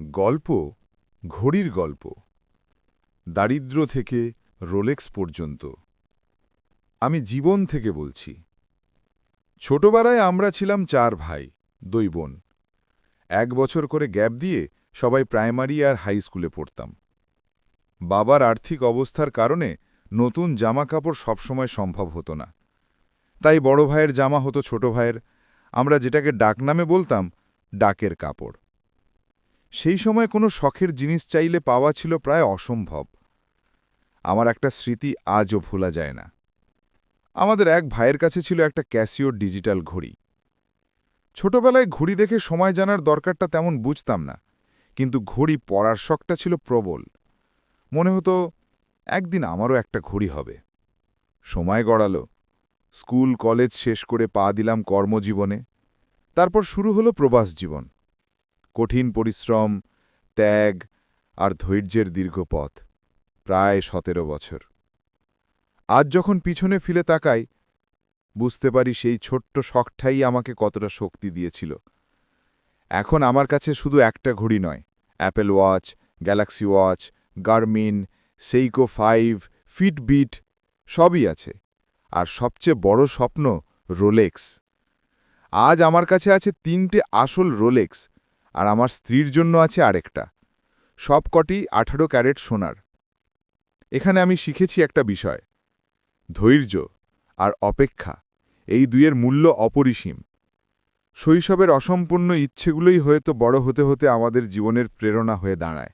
গল্প, ঘড়ির গল্প। দারিদ্র থেকে রোলেক্স পর্যন্ত। আমি জীবন থেকে বলছি। ছোটবেলায় আমরা ছিলাম চার ভাই, দুই বোন। এক বছর করে গ্যাপ দিয়ে সবাই প্রাইমারি আর হাই স্কুলে পড়তাম। বাবার আর্থিক অবস্থার কারণে নতুন জামা কাপড় সবসময় সম্ভব হতো না। তাই বড় ভাইয়ের জামা হতো ছোট ভাইয়ের। আমরা যেটাকে ডাকনামে বলতাম, ডাকের কাপড়। সেই সময় কোনো শখের জিনিস চাইলে পাওয়া ছিল প্রায় অসম্ভব। আমার একটা স্মৃতি আজও ভোলা যায় না। আমাদের এক ভাইয়ের কাছে ছিল একটা ক্যাসিওর ডিজিটাল ঘড়ি। ছোটবেলায় ঘড়ি দেখে সময় জানার দরকারটা তেমন বুঝতাম না, কিন্তু ঘড়ি পরার শখটা ছিল প্রবল। মনে হতো, একদিন আমারও একটা ঘড়ি হবে। সময় গড়ালো, স্কুল, কলেজ শেষ করে পা দিলাম কর্মজীবনে, তারপর শুরু হলো প্রবাস জীবন। কঠিন পরিশ্রম, ত্যাগ আর ধৈর্যের দীর্ঘ পথ প্রায় সতেরো বছর। আজ যখন পিছনে ফিরে তাকাই, বুঝতে পারি সেই ছোট্ট শখটাই আমাকে কতটা শক্তি দিয়েছিল। এখন আমার কাছে শুধু একটা ঘড়ি নয় Apple watch Galaxy watch Garmin Seiko five Fitbit সবই আছে। আর সবচেয়ে বড় স্বপ্ন রোলেক্স আজ আমার কাছে আছে তিনটে আসল রোলেক্স আর আমার স্ত্রীর জন্য আছে আরেকটা। সবকটি আঠারো ক্যারেট সোনার। এখানে আমি শিখেছি একটা বিষয়। ধৈর্য আর অপেক্ষা, এই দুইয়ের মূল্য অপরিসীম। শৈশবের অসম্পূর্ণ ইচ্ছেগুলোই হয়তো বড় হতে হতে আমাদের জীবনের প্রেরণা হয়ে দাঁড়ায়।